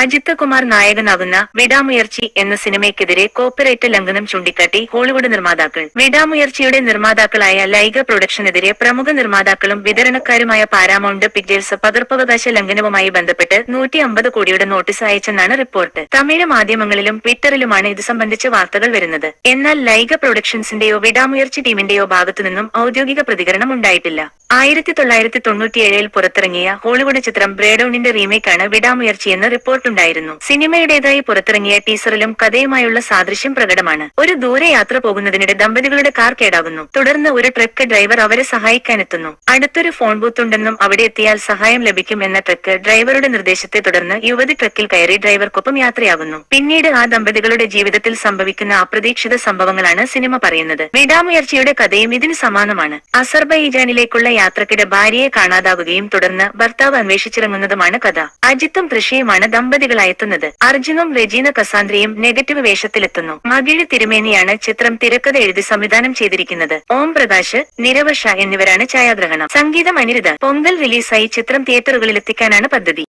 അജിത് കുമാർ നായകനാകുന്ന വിടാമുയർച്ചി എന്ന സിനിമയ്ക്കെതിരെ കോപ്പിറൈറ്റ് ലംഘനം ചൂണ്ടിക്കാട്ടി ഹോളിവുഡ് നിർമ്മാതാക്കൾ. വിടാമുയർച്ചിയുടെ നിർമ്മാതാക്കളായ ലൈഗ പ്രൊഡക്ഷനെതിരെ പ്രമുഖ നിർമ്മാതാക്കളും വിതരണക്കാരുമായ പാരാമൗണ്ട് പിക്ചേഴ്സ് പകർപ്പവകാശ ലംഘനവുമായി ബന്ധപ്പെട്ട് നൂറ്റി അമ്പത് കോടിയുടെ നോട്ടീസ് അയച്ചെന്നാണ് റിപ്പോർട്ട്. തമിഴ് മാധ്യമങ്ങളിലും ട്വിറ്ററിലുമാണ് ഇത് സംബന്ധിച്ച് വാർത്തകൾ വരുന്നത്. എന്നാൽ ലൈഗ പ്രൊഡക്ഷൻസിന്റെയോ വിടാമുയർച്ചി ടീമിന്റെയോ ഭാഗത്തുനിന്നും ഔദ്യോഗിക പ്രതികരണം ഉണ്ടായിട്ടില്ല. ആയിരത്തി തൊള്ളായിരത്തി തൊണ്ണൂറ്റിയേഴിൽ പുറത്തിറങ്ങിയ ഹോളിവുഡ് ചിത്രം ബ്രേഡൌണിന്റെ റീമേക്കാണ് വിടാമുയർച്ചിയെന്ന് റിപ്പോർട്ടുണ്ടായിരുന്നു. സിനിമയുടേതായി പുറത്തിറങ്ങിയ ടീസറിലും കഥയുമായുള്ള സാദൃശ്യം പ്രകടമാണ്. ഒരു ദൂരയാത്ര പോകുന്നതിനിടെ ദമ്പതികളുടെ കാർ കേടാകുന്നു. തുടർന്ന് ഒരു ട്രക്ക് ഡ്രൈവർ അവരെ സഹായിക്കാനെത്തുന്നു. അടുത്തൊരു ഫോൺ ബൂത്ത് ഉണ്ടെന്നും അവിടെ എത്തിയാൽ സഹായം ലഭിക്കും എന്ന ട്രക്ക് ഡ്രൈവറുടെ നിർദ്ദേശത്തെ തുടർന്ന് യുവതി ട്രക്കിൽ കയറി ഡ്രൈവർക്കൊപ്പം യാത്രയാകുന്നു. പിന്നീട് ആ ദമ്പതികളുടെ ജീവിതത്തിൽ സംഭവിക്കുന്ന അപ്രതീക്ഷിത സംഭവങ്ങളാണ് സിനിമ പറയുന്നത്. വിടാമുയർച്ചയുടെ കഥയും ഇതിന് സമാനമാണ്. അസർബൈജാനിലേക്കുള്ള യാത്രക്കിടെ ഭാര്യയെ കാണാതാവുകയും തുടർന്ന് ഭർത്താവ് അന്വേഷിച്ചിറങ്ങുന്നതുമാണ് കഥ. അജിത്തും തൃഷയുമാണ് ദമ്പതികളായെത്തുന്നത്. അർജുനും രജീന കസാന്ദ്രയും നെഗറ്റീവ് വേഷത്തിലെത്തുന്നു. മകിഴ് തിരുമേനിയാണ് ചിത്രം തിരക്കഥ എഴുതി സംവിധാനം ചെയ്തിരിക്കുന്നത്. ഓം പ്രകാശ് നിരവ ഷാ എന്നിവരാണ് ഛായാഗ്രഹണം. സംഗീതം അനിരുദ്ധ. പൊങ്കൽ റിലീസായി ചിത്രം തിയേറ്ററുകളിൽ എത്തിക്കാനാണ് പദ്ധതി.